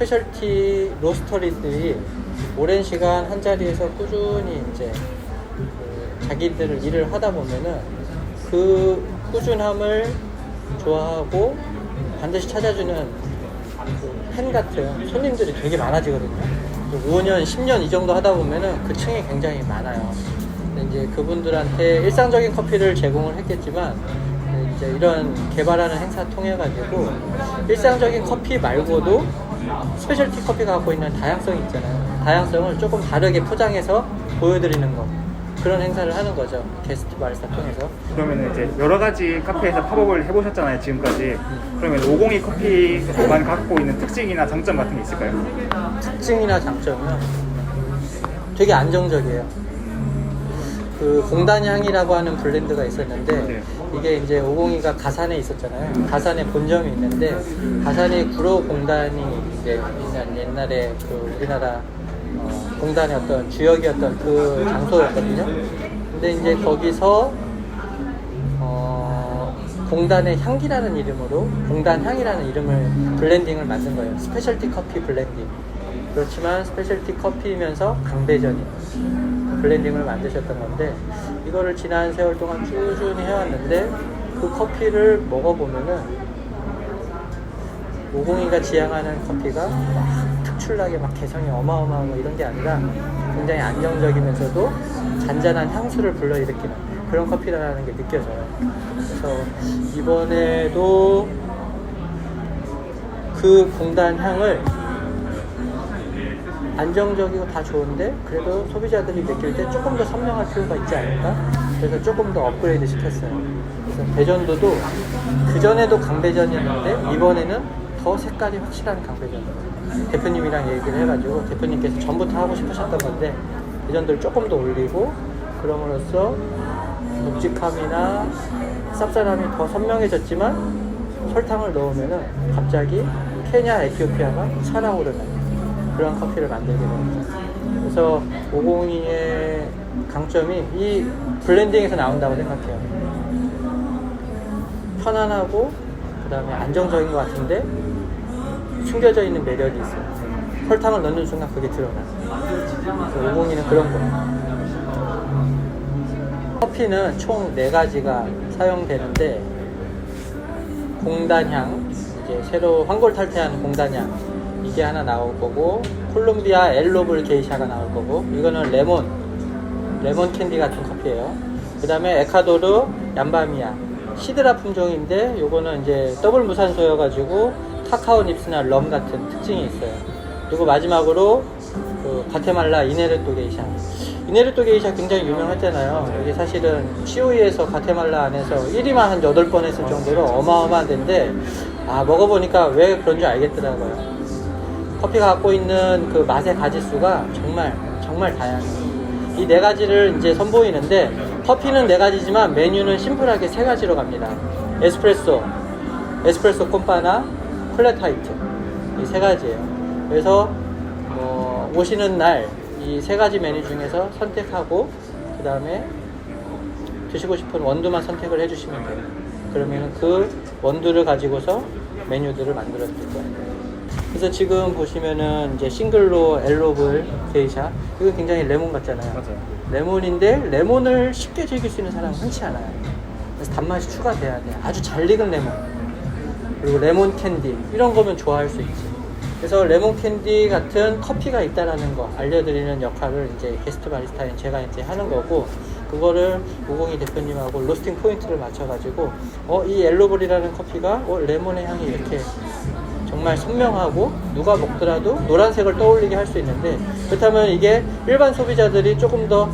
스페셜티 로스터리들이 오랜 시간 한 자리에서 꾸준히 이제 그 자기들 일을 하다 보면은 그 꾸준함을 좋아하고 반드시 찾아주는 팬 같은 손님들이 되게 많아지거든요. 5년, 10년 이 정도 하다 보면은 그 층이 굉장히 많아요. 이제 그분들한테 일상적인 커피를 제공을 했겠지만 이제 이런 개발하는 행사 통해 가지고 일상적인 커피 말고도 스페셜티 커피가 갖고 있는 다양성이 있잖아요. 다양성을 조금 다르게 포장해서 보여드리는 거. 그런 행사를 하는 거죠. 게스트 바리스타 통해서. 그러면 이제 여러 가지 카페에서 팝업을 해보셨잖아요 지금까지 그러면 502 커피만 갖고 있는 특징이나 장점 같은 게 있을까요? 특징이나 장점은 되게 안정적이에요. 그 공단향이라고 하는 블렌드가 있었는데 네. 이게 이제 502가 가산에 있었잖아요. 가산에 본점이 있는데 가산이 구로 공단이 이제 옛날에 그 우리나라 어, 공단의 어떤 주역이었던 그 장소였거든요. 근데 이제 거기서 어, 공단의 향기라는 이름으로 공단 향이라는 이름을 블렌딩을 만든 거예요. 스페셜티 커피 블렌딩. 그렇지만 스페셜티 커피이면서 강배전이 블렌딩을 만드셨던 건데 이거를 지난 세월 동안 꾸준히 해왔는데 그 커피를 먹어보면은 502가 지향하는 커피가 막 특출나게 막 개성이 어마어마하고 이런 게 아니라 굉장히 안정적이면서도 잔잔한 향수를 불러일으키는 그런 커피라는 게 느껴져요. 그래서 이번에도 그 공단 향을 안정적이고 다 좋은데 그래도 소비자들이 느낄 때 조금 더 선명할 필요가 있지 않을까? 그래서 조금 더 업그레이드 시켰어요. 그래서 배전도도 그전에도 강배전이었는데 이번에는 더 색깔이 확실한 강배전. 대표님이랑 얘기를 해가지고 대표님께서 전부터 하고 싶으셨던 건데 배전도를 조금 더 올리고 그럼으로써 묵직함이나 쌉쌀함이 더 선명해졌지만 설탕을 넣으면은 갑자기 케냐, 에티오피아가 살아오르는 그런 커피를 만들게 됩니다. 그래서 502의 강점이 이 블렌딩에서 나온다고 생각해요. 편안하고 그다음에 안정적인 것 같은데 숨겨져 있는 매력이 있어요. 설탕을 넣는 순간 그게 드러나요. 그래서 502는 그런 거예요. 커피는 총 4가지가 사용되는데 공단향, 이제 새로 황골 탈퇴한 공단향 이 게 하나 나올 거고 콜롬비아 엘로블 게이샤가 나올 거고 이거는 레몬 레몬 캔디 같은 커피예요. 그 다음에 에카도르 얌바미아 시드라 품종인데 요거는 이제 더블 무산소여 가지고 카카오 닙스나 럼 같은 특징이 있어요. 그리고 마지막으로 그 과테말라 이네르토 게이샤 이네르토 게이샤 굉장히 유명하잖아요. 여기 사실은 COE에서 과테말라 안에서 1위만 한 8번 했을 정도로 어마어마한 데인데 아 먹어보니까 왜 그런 줄 알겠더라고요. 커피가 갖고 있는 그 맛의 가지수가 정말 정말 다양해요. 이 네 가지를 이제 선보이는데 커피는 네 가지지만 메뉴는 심플하게 세 가지로 갑니다. 에스프레소, 에스프레소 콤파나, 플랫 화이트 이 세 가지예요. 그래서 뭐 오시는 날 이 세 가지 메뉴 중에서 선택하고 그 다음에 드시고 싶은 원두만 선택을 해주시면 돼요. 그러면 그 원두를 가지고서 메뉴들을 만들어 드릴 거예요. 그래서 지금 보시면은 이제 싱글로 엘로블 게이샤 이거 굉장히 레몬 같잖아요. 맞아요. 레몬인데 레몬을 쉽게 즐길 수 있는 사람은 흔치 않아요. 그래서 단맛이 추가돼야 돼. 아주 잘 익은 레몬. 그리고 레몬 캔디 이런 거면 좋아할 수 있지. 그래서 레몬 캔디 같은 커피가 있다라는 거 알려드리는 역할을 이제 게스트 바리스타인 제가 이제 하는 거고 그거를 502 대표님하고 로스팅 포인트를 맞춰가지고 어 이 엘로블이라는 커피가 어 레몬의 향이 이렇게 정말 선명하고 누가 먹더라도 노란색을 떠올리게 할 수 있는데 그렇다면 이게 일반 소비자들이 조금 더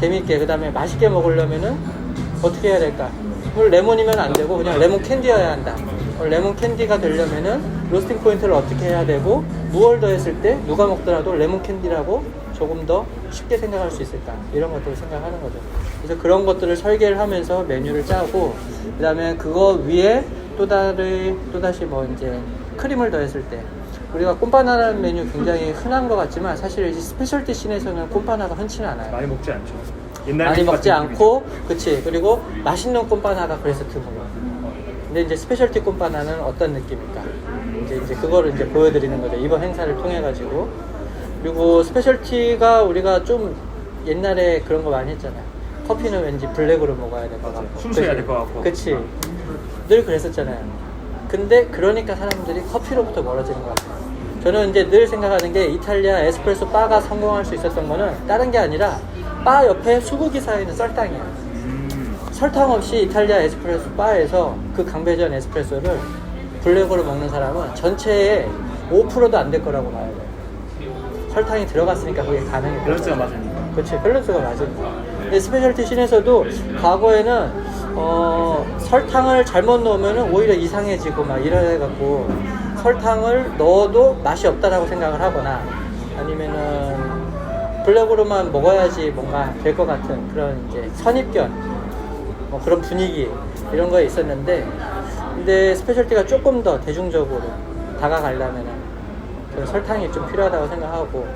재밌게 그 다음에 맛있게 먹으려면은 어떻게 해야 될까? 물 레몬이면 안 되고 그냥 레몬 캔디여야 한다. 어, 레몬 캔디가 되려면은 로스팅 포인트를 어떻게 해야 되고 무얼 더했을 때 누가 먹더라도 레몬 캔디라고 조금 더 쉽게 생각할 수 있을까 이런 것들을 생각하는 거죠. 그래서 그런 것들을 설계를 하면서 메뉴를 짜고 그다음에 그거 위에 또 다른 또 다시 뭐 이제 크림을 더했을 때. 우리가 꼼파나라는 메뉴 굉장히 흔한 것 같지만 사실 이 스페셜티 씬에서는 꼼파나가 흔치는 않아요. 많이 먹지 않죠. 옛날 많이 메뉴 먹지 않고 그치. 그리고 맛있는 꼼파나가 그래서 드물어 근데 이제 스페셜티 꼼파나는 어떤 느낌일까? 이제 이제 그거를 이제 보여드리는 거죠. 이번 행사를 통해 가지고. 그리고 스페셜티가 우리가 좀 옛날에 그런 거 많이 했잖아요. 커피는 왠지 블랙으로 먹어야 될 것. 같고. 순수해야 그치? 될것 같고. 그치. 늘 그랬었잖아요 근데 그러니까 사람들이 커피로부터 멀어지는 것 같아요 저는 이제 늘 생각하는 게 이탈리아 에스프레소 바가 성공할 수 있었던 거는 다른 게 아니라 바 옆에 수국이 쌓여있는 썰당이에요 음, 설탕 없이 이탈리아 에스프레소 바에서 그 강배전 에스프레소를 블랙으로 먹는 사람은 전체의 5%도 안 될 거라고 봐야 돼요. 설탕이 들어갔으니까 그게 가능해요. 밸런스가 맞으니까. 그렇지, 밸런스가 맞으니까. 근데 스페셜티 씬에서도 과거에는 어, 설탕을 잘못 넣으면 오히려 이상해지고 막 이래갖고 설탕을 넣어도 맛이 없다라고 생각을 하거나 아니면은 블랙으로만 먹어야지 뭔가 될 것 같은 그런 이제 선입견 뭐 그런 분위기 이런 거에 있었는데 근데 스페셜티가 조금 더 대중적으로 다가가려면은 그 설탕이 좀 필요하다고 생각하고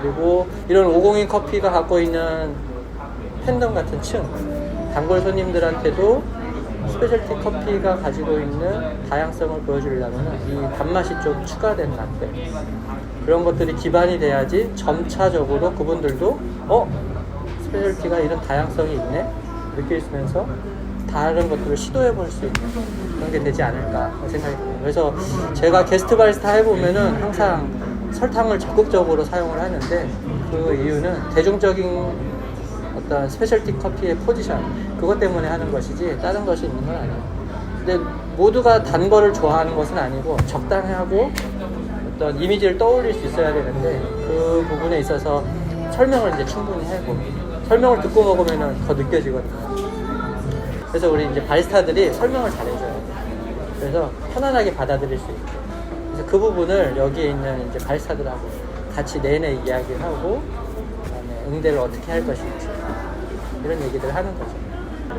그리고 이런 502 커피가 갖고 있는 팬덤 같은 층 단골 손님들한테도 스페셜티 커피가 가지고 있는 다양성을 보여주려면 이 단맛이 좀 추가된 라떼 그런 것들이 기반이 돼야지 점차적으로 그분들도 어 스페셜티가 이런 다양성이 있네 느끼면서 다른 것들을 시도해 볼 수 있는 그런 게 되지 않을까 생각이 듭니다. 그래서 제가 게스트 바리스타 해보면은 항상 설탕을 적극적으로 사용을 하는데 그 이유는 대중적인 어떤 스페셜티 커피의 포지션 그것 때문에 하는 것이지 다른 것이 있는 건 아니에요. 근데 모두가 단 거를 좋아하는 것은 아니고 적당하고 어떤 이미지를 떠올릴 수 있어야 되는데 그 부분에 있어서 설명을 이제 충분히 하고 설명을 듣고 먹으면 더 느껴지거든요. 그래서 우리 이제 바리스타들이 설명을 잘해줘야 돼요. 그래서 편안하게 받아들일 수 있게. 그래서 그 부분을 여기에 있는 이제 바리스타들하고 같이 내내 이야기를 하고 응대를 어떻게 할 것인지 이런 얘기들 하는 거죠.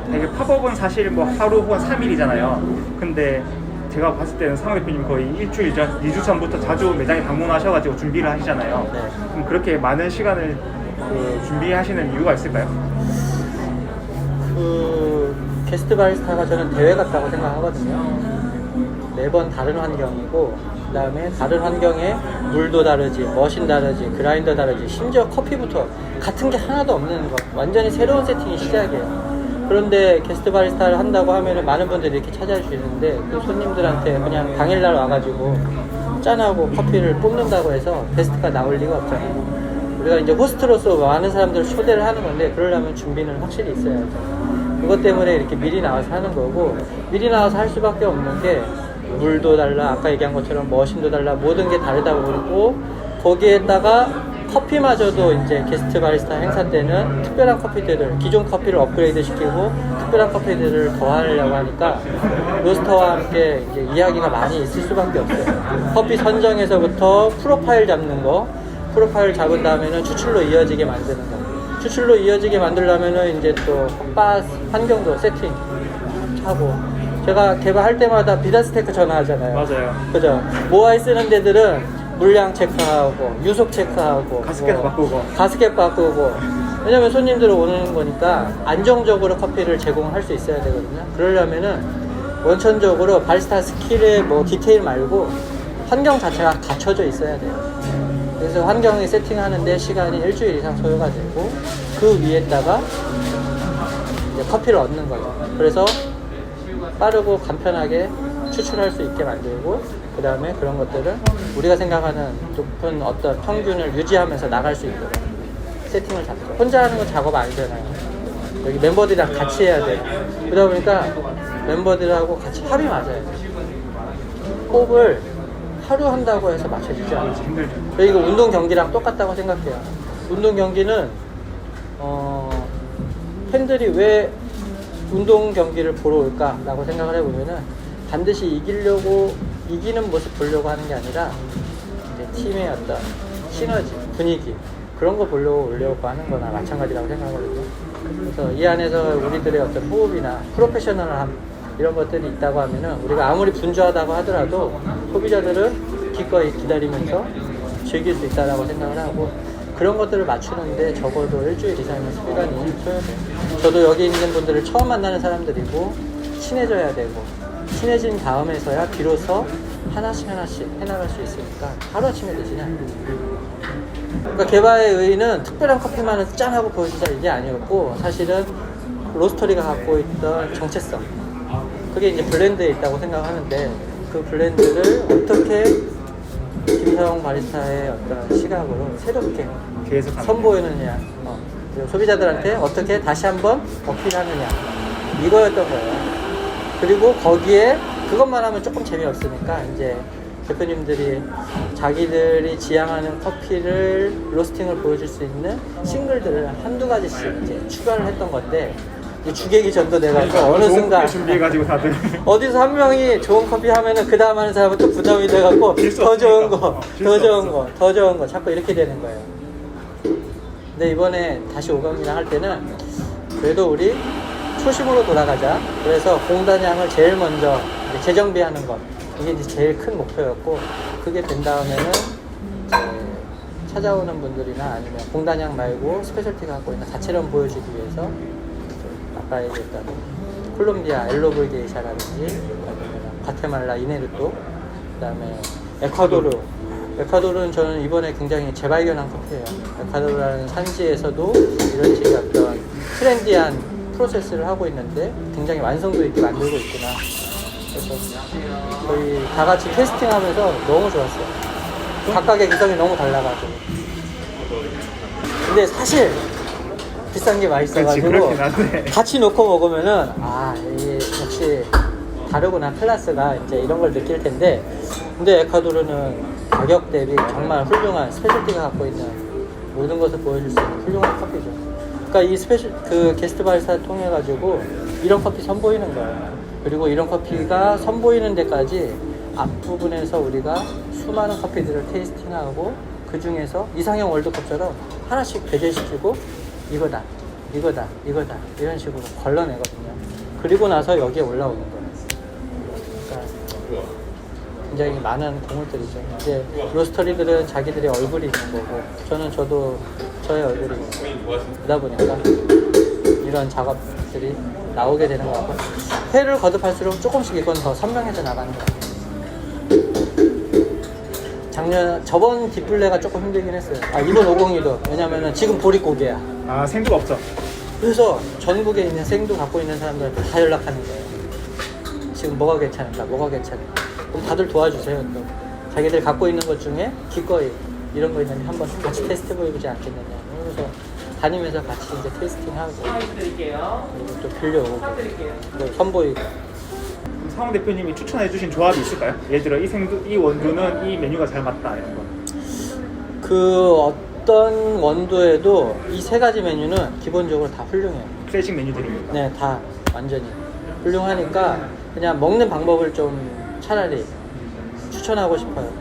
이게 팝업은 사실 뭐 하루 혹은 3일이잖아요. 근데 제가 봤을 때는 상호 대표님 거의 일주일 전, 2주 전부터 자주 매장에 방문하셔가지고 준비를 하시잖아요. 네. 그럼 그렇게 많은 시간을 그 준비하시는 이유가 있을까요? 그 게스트 바리스타가 저는 대회 같다고 생각하거든요. 매번 다른 환경이고 그 다음에 다른 환경에 물도 다르지, 머신 다르지, 그라인더 다르지, 심지어 커피부터 같은 게 하나도 없는 것. 완전히 새로운 세팅이 시작이에요. 그런데 게스트 바리스타를 한다고 하면은 많은 분들이 이렇게 찾아주시는데 그 손님들한테 그냥 당일날 와가지고 짠하고 커피를 뽑는다고 해서 게스트가 나올 리가 없잖아요. 우리가 이제 호스트로서 많은 사람들을 초대를 하는 건데 그러려면 준비는 확실히 있어야죠. 그것 때문에 이렇게 미리 나와서 하는 거고 미리 나와서 할 수밖에 없는 게 물도 달라 아까 얘기한 것처럼 머신도 달라 모든 게 다르다 보고 거기에다가 커피마저도 이제 게스트 바리스타 행사 때는 특별한 커피들을 기존 커피를 업그레이드 시키고 특별한 커피들을 더하려고 하니까 로스터와 함께 이제 이야기가 많이 있을 수밖에 없어요. 커피 선정에서부터 프로파일 잡는 거, 프로파일 잡은 다음에는 추출로 이어지게 만드는 거. 추출로 이어지게 만들려면은 이제 또 바 환경도 세팅 하고 제가 개발할 때마다 비단 스테이크 전화하잖아요. 맞아요. 그죠? 모아이 쓰는 데들은 물량 체크하고 유속 체크하고 가스켓 뭐 바꾸고. 가스켓 바꾸고 왜냐면 손님들 오는 거니까 안정적으로 커피를 제공할 수 있어야 되거든요. 그러려면은 원천적으로 바리스타 스킬의 뭐 디테일 말고 환경 자체가 갖춰져 있어야 돼요. 그래서 환경을 세팅하는데 시간이 일주일 이상 소요가 되고 그 위에다가 이제 커피를 얻는 거죠. 그래서 빠르고 간편하게 추출할 수 있게 만들고 그 다음에 그런 것들을 우리가 생각하는 높은 어떤 평균을 유지하면서 나갈 수 있도록 세팅을 잡죠. 혼자 하는 건 작업 아니잖아요. 여기 멤버들이랑 같이 해야 돼요. 그러다 보니까 멤버들하고 같이 합이 맞아요. 호흡을 하루 한다고 해서 맞춰지지 않아요. 이거 운동 경기랑 똑같다고 생각해요. 운동 경기는 어, 팬들이 왜 운동 경기를 보러 올까라고 생각을 해보면은 반드시 이기려고 이기는 모습 보려고 하는 게 아니라 팀의 어떤 시너지, 분위기 그런 거 보려고 오려고 하는 거나 마찬가지라고 생각하거든요. 그래서 이 안에서 우리들의 어떤 호흡이나 프로페셔널함 이런 것들이 있다고 하면은 우리가 아무리 분주하다고 하더라도 소비자들은 기꺼이 기다리면서 즐길 수 있다라고 생각을 하고 그런 것들을 맞추는데 적어도 일주일 이상의 시간이 소요돼요. 저도 여기 있는 분들을 처음 만나는 사람들이고 친해져야 되고 친해진 다음에서야 비로소 하나씩 하나씩 해나갈 수 있으니까 하루아침에 되지는 않아요. 그러니까 개발의 의의는 특별한 커피만을 짠 하고 보여주자 이게 아니었고 사실은 로스터리가 갖고 있던 정체성 그게 이제 블렌드에 있다고 생각하는데 그 블렌드를 어떻게 김사용 바리스타의 어떤 시각으로 새롭게 계속 선보이느냐. 어, 그리고 소비자들한테 어떻게 다시 한번 어필하느냐. 이거였던 거예요. 그리고 거기에 그것만 하면 조금 재미없으니까 이제 대표님들이 자기들이 지향하는 커피를 로스팅을 보여줄 수 있는 싱글들을 한두 가지씩 이제 추가를 했던 건데 이 주객이 전도돼가지고 어느 좋은 순간 준비해가지고 다들 어디서 한 명이 좋은 커피 하면은 그 다음 하는 사람은 또 부담이 돼갖고 질수 더 좋은 없으니까. 거, 어, 더 좋은. 거, 더 좋은 거 자꾸 이렇게 되는 거예요. 근데 이번에 다시 오감이나 할 때는 그래도 우리 초심으로 돌아가자. 그래서 공단양을 제일 먼저 재정비하는 것 이게 이제 제일 큰 목표였고 그게 된 다음에는 찾아오는 분들이나 아니면 공단양 말고 스페셜티가 갖고 있는 다채로움 보여주기 위해서 얘기했던 콜롬비아 엘로브 게이샤라든지 아니면 과테말라 이네르토 그다음에 에콰도르 에콰도르는 저는 이번에 굉장히 재발견한 커피예요. 에콰도르라는 산지에서도 이런 식의 어떤 트렌디한 프로세스를 하고 있는데 굉장히 완성도 있게 만들고 있구나. 그래서 저희 다 같이 테스팅하면서 너무 좋았어요. 각각의 기성이 너무 달라가지고. 근데 사실 비싼 게 맛있어가지고 그렇긴 한데 같이 놓고 먹으면은 아 이게 역시 다르구나 클래스가 이제 이런 걸 느낄 텐데 근데 에콰도르는 가격 대비 정말 훌륭한 스페셜티가 갖고 있는 모든 것을 보여줄 수 있는 훌륭한 커피죠. 그러니까 이 스페셜 그 게스트 바리스타 통해 가지고 이런 커피 선보이는 거예요. 그리고 이런 커피가 선보이는 데까지 앞부분에서 우리가 수많은 커피들을 테이스팅하고 그 중에서 이상형 월드컵처럼 하나씩 배제시키고 이거다, 이거다, 이거다 이런 식으로 걸러내거든요. 그리고 나서 여기에 올라오는 거예요. 그러니까 굉장히 많은 공을들이죠. 이제 로스터리들은 자기들의 얼굴이 있는 거고 저는 저도 저의 얼굴이 있는 거다 보니까 이런 작업들이 나오게 되는 것 같고 회를 거듭할수록 조금씩 이건 더 선명해져 나가는 것 같아요. 작년 저번 뒷블레가 조금 힘들긴 했어요. 아 이번 502도 왜냐면은 지금 보릿고개야. 아 생두가 없죠 그래서 전국에 있는 생도 갖고 있는 사람들한테 다 연락하는 거예요. 지금 뭐가 괜찮을까, 뭐가 괜찮을까. 그럼 다들 도와주세요. 또 자기들 갖고 있는 것 중에 기꺼이 이런 거 있는데 한번 같이 테스트 보여보지 않겠느냐. 그래서 다니면서 같이 이제 테스팅하고 그리고 또 빌려오고 또 선보이고. 상원 대표님이 추천해 주신 조합이 있을까요? 예를 들어 이 생두 이 원두는 이 메뉴가 잘 맞다 이런 거 그 어떤 원두에도 이 세 가지 메뉴는 기본적으로 다 훌륭해요. 클래식 메뉴들입니다 네, 다 완전히 훌륭하니까 그냥 먹는 방법을 좀 차라리 추천하고 싶어요.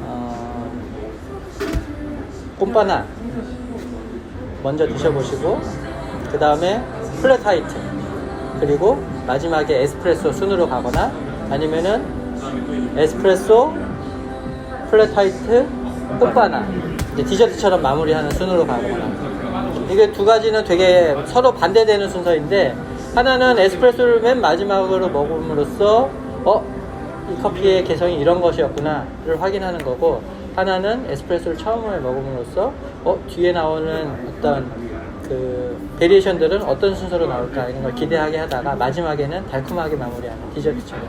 어, 꼼바나 먼저 드셔보시고 그 다음에 플랫 화이트 그리고 마지막에 에스프레소 순으로 가거나 아니면은 에스프레소 플랫 화이트 꼼바나 이제 디저트처럼 마무리하는 순으로 가거나 이게 두 가지는 되게 서로 반대되는 순서인데 하나는 에스프레소를 맨 마지막으로 먹음으로써 어? 이 커피의 개성이 이런 것이었구나를 확인하는 거고 하나는 에스프레소를 처음에 먹음으로써 어? 뒤에 나오는 어떤 그 베리에이션들은 어떤 순서로 나올까 이런 걸 기대하게 하다가 마지막에는 달콤하게 마무리하는 디저트처럼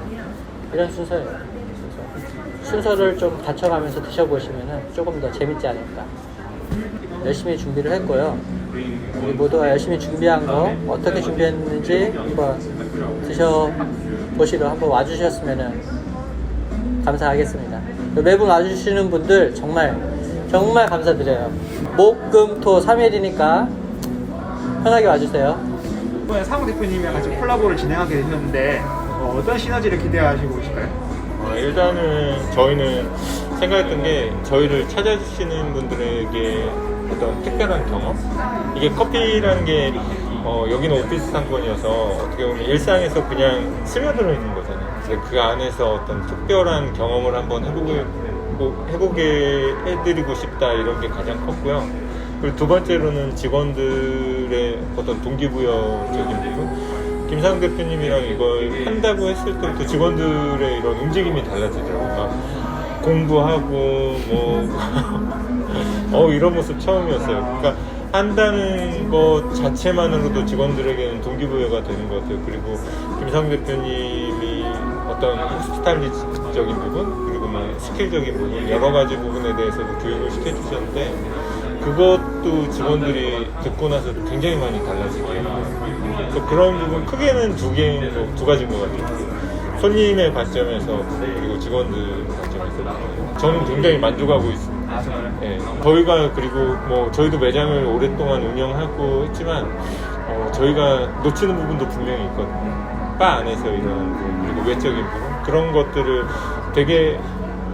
이런 순서예요. 그래서 순서를 좀 갖춰가면서 드셔보시면 조금 더 재밌지 않을까. 열심히 준비를 했고요. 우리 모두가 열심히 준비한 거 어떻게 준비했는지 한번 드셔보시러 한번 와주셨으면 감사하겠습니다. 매분 와주시는 분들 정말 정말 감사드려요. 목, 금, 토 3일이니까 편하게 와주세요. 이번에 상원 대표님이랑 같이 콜라보를 진행하게 됐는데 어, 어떤 시너지를 기대하시고 계실까요? 어, 일단은 저희는 생각했던 게 저희를 찾아주시는 분들에게 어떤 특별한 경험? 이게 커피라는 게 어, 여기는 오피스 상권이어서 어떻게 보면 일상에서 그냥 스며들어 있는 거잖아요. 그 안에서 어떤 특별한 경험을 한번 해보게, 뭐, 해보게 해드리고 싶다 이런 게 가장 컸고요. 그리고 두 번째로는 직원들의 어떤 동기부여적인 부분? 김상 대표님이랑 이걸 한다고 했을 때부터 직원들의 이런 움직임이 달라지더라고요. 막 공부하고 뭐 어, 이런 모습 처음이었어요. 그러니까 한다는 것 자체만으로도 직원들에게는 동기부여가 되는 것 같아요. 그리고 김상 대표님이 어떤 스타일리적인 부분 그리고 뭐 스킬적인 부분 여러 가지 부분에 대해서도 교육을 시켜주셨는데 그것도 직원들이 듣고 나서도 굉장히 많이 달라지더라고요. 그래서 그런 부분 크게는 두 개, 뭐두 가지인 것 같아요. 손님의 관점에서 그리고 직원들 관점에서 저는 굉장히 만족하고 있습니다. 예, 저희가 그리고 뭐 저희도 매장을 오랫동안 운영하고 했지만 어, 저희가 놓치는 부분도 분명히 있거든요. 바 안에서 부분 그리고 외적인 부분 그런 것들을 되게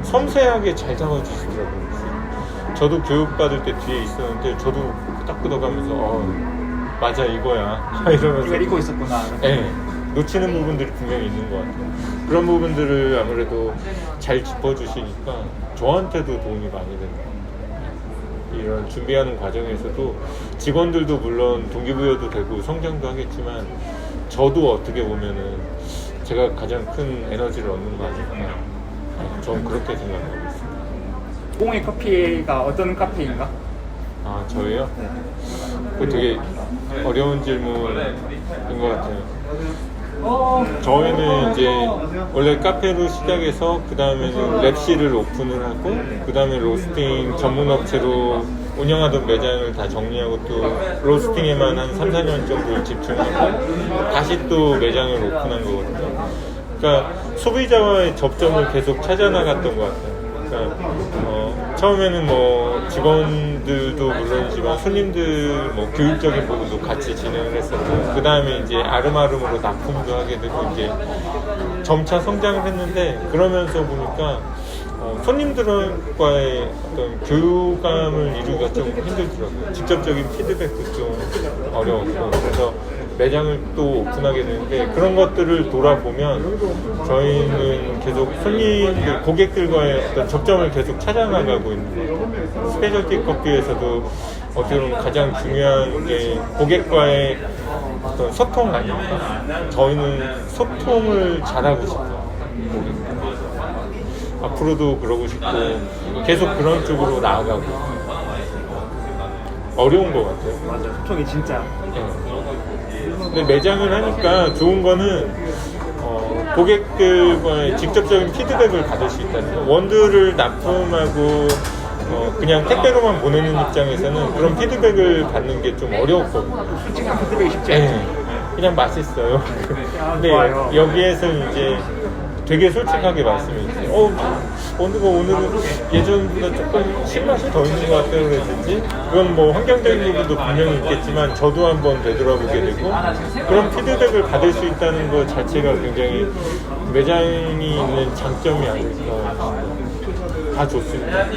섬세하게 잘 잡아주시더라고요. 저도 교육받을 때 뒤에 있었는데 저도 끄덕끄덕하면서 어, 맞아 이거야 이러면서 이걸 잊고 있었구나. 네, 놓치는 부분들이 분명히 있는 것 같아요. 그런 부분들을 아무래도 잘 짚어주시니까 저한테도 도움이 많이 되는 것 같아요. 이런 준비하는 과정에서도 직원들도 물론 동기부여도 되고 성장도 하겠지만 저도 어떻게 보면은 제가 가장 큰 에너지를 얻는 거 아닐까. 저는 그렇게 생각하고 있습니다. 공의 커피가 어떤 카페인가? 아, 저예요? 그 되게 어려운 질문인 것 같아요. 저희는 이제 원래 카페로 시작해서 그 다음에는 랩실을 오픈을 하고 그 다음에 로스팅 전문 업체로 운영하던 매장을 다 정리하고 또 로스팅에만 한 3, 4년 정도 집중하고 다시 또 매장을 오픈한 거거든요. 그러니까 소비자와의 접점을 계속 찾아나갔던 것 같아요. 처음에는 뭐 직원들도 물론이지만 손님들 뭐 교육적인 부분도 같이 진행을 했었고 그 다음에 이제 아름아름으로 납품도 하게 되고 이제 점차 성장을 했는데 그러면서 보니까 어, 손님들과의 어떤 교감을 이루기가 좀 힘들더라고요. 직접적인 피드백도 좀 어려웠고 그래서 매장을 또 오픈하게 되는데 그런 것들을 돌아보면 저희는 계속 손님들, 고객들과의 어떤 접점을 계속 찾아나가고 있는 것 같아요. 스페셜티 커피에서도 어떻게 보면 가장 중요한 게 고객과의 어떤 소통 아닙니까? 저희는 소통을 잘하고 싶어요. 앞으로도 그러고 싶고 계속 그런 쪽으로 나아가고 어려운 것 같아요. 맞아. 소통이 진짜. 근데 매장을 하니까 좋은 거는 어, 고객들과의 직접적인 피드백을 받을 수 있다는 거. 원두를 납품하고 어, 그냥 택배로만 보내는 입장에서는 그런 피드백을 받는 게 좀 어려웠거든요. 솔직한 피드백이 쉽지 네, 않지. 그냥 맛있어요. 근데 좋아요. 여기에서 이제 되게 솔직하게 말씀해 주세요. 어, 원두가 오늘은 예전보다 조금 신맛이 더 있는 것 같다고 그랬는지 그건 뭐 환경적인 부분도 분명히 있겠지만 저도 한번 되돌아보게 되고 그런 피드백을 받을 수 있다는 것 자체가 굉장히 매장이 있는 장점이 아닐까 다 좋습니다.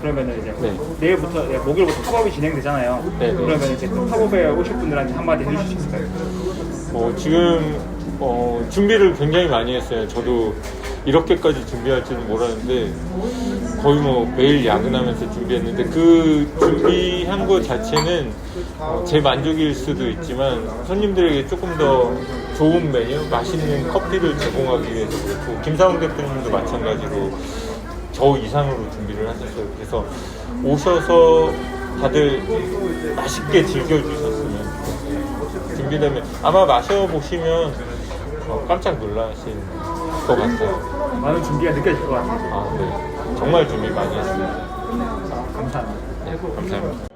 그러면은 이제 네. 내일부터 네, 목요일부터 팝업이 진행되잖아요. 네, 네. 그러면 이제 그 팝업에 오실 분들한테 한마디 해주실 수 있을까요? 어, 지금 어, 준비를 굉장히 많이 했어요. 저도 이렇게까지 준비할 줄은 몰랐는데 거의 뭐 매일 야근하면서 준비했는데 그 준비한 것 자체는 어, 제 만족일 수도 있지만 손님들에게 조금 더 좋은 메뉴, 맛있는 커피를 제공하기 위해서 그렇고 김상훈 대표님도 마찬가지로 저 이상으로 준비를 하셨어요. 그래서 오셔서 다들 맛있게 즐겨주셨으면. 준비되면 아마 마셔보시면 어, 깜짝 놀라실 것 같아요. 많은 준비가 느껴질 것 같아요. 아, 네. 정말 준비 많이 했습니다. 아, 감사합니다. 네, 감사합니다.